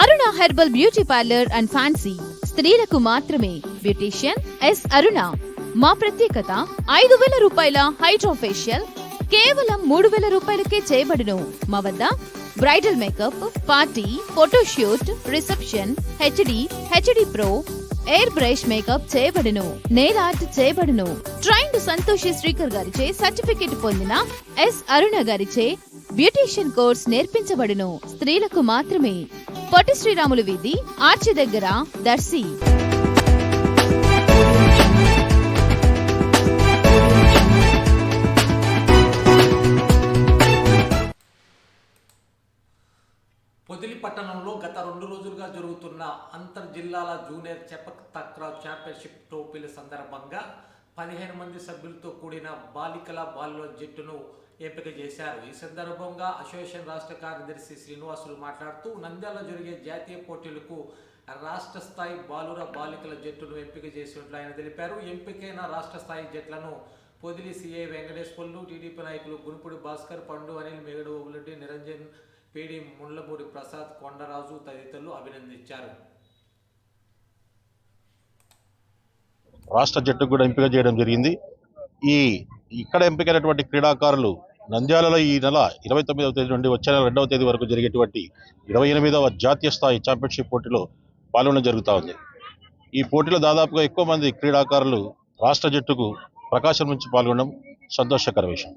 Aruna herbal beauty parlour and fancy స్త్రీలకు మాత్రమే beautician yes అరుణ మా ప్రత్యేకత ఐదు వేల రూపాయల హైడ్రోఫేషియల్ కేవలం మూడు వేల రూపాయలకే చేయబడును. మా వద్ద bridal makeup party photoshoot reception HD HD pro air brush makeup చేయబడును. నెయిల్ ఆర్ట్ చేయబడును. ట్రైండ్ సంతోషి శ్రీకర్ గారిచే సర్టిఫికెట్ పొందిన ఎస్ అరుణ గారిచే బ్యూటీషియన్ కోర్స్ నేర్పించబడును. స్త్రీలకు మాత్రమే పొట్టి శ్రీరాములు వీధి ఆర్చి దగ్గర దర్శి. పొదిలి పట్టణంలో గత రెండు రోజులుగా జరుగుతున్న అంతర్ జిల్లాల జూనియర్ చెపక్ తక్రా ఛాంపియన్షిప్ ట్రోఫీల సందర్భంగా పదిహేను మంది సభ్యులతో కూడిన బాలికల బాలుల జట్టును ఎంపిక చేశారు. ఈ సందర్భంగా అసోసియేషన్ రాష్ట్ర కార్యదర్శి శ్రీనివాసులు మాట్లాడుతూ నంద్యాల జరిగే జాతీయ పోటీలకు రాష్ట్ర స్థాయి బాలుర బాలికల జట్టును ఎంపిక చేసినట్లు ఆయన తెలిపారు. ఎంపికైన రాష్ట్ర స్థాయి జట్లను పొదిలి సీఐ వెంకటేశ్వర్లు టీడీపీ నాయకులు గురుపుడి భాస్కర్ పండు అనిల్ మేగడు రెడ్డి నిరంజన్ పీడి ముండ్లపూడి ప్రసాద్ కొండరాజు తదితరులు అభినందించారు. రాష్ట్ర జట్టుకు కూడా ఎంపిక చేయడం జరిగింది. ఈ ఇక్కడ ఎంపికైనటువంటి క్రీడాకారులు నంద్యాలలో ఈ నెల ఇరవై తొమ్మిదవ తేదీ నుండి వచ్చే నెల రెండవ తేదీ వరకు జరిగేటువంటి ఇరవై ఎనిమిదవ జాతీయ స్థాయి ఛాంపియన్షిప్ పోటీలో పాల్గొనడం జరుగుతూ ఉంది. ఈ పోటీలో దాదాపుగా ఎక్కువ మంది క్రీడాకారులు రాష్ట్ర జట్టుకు ప్రకాశం నుంచి పాల్గొనడం సంతోషకర విషయం.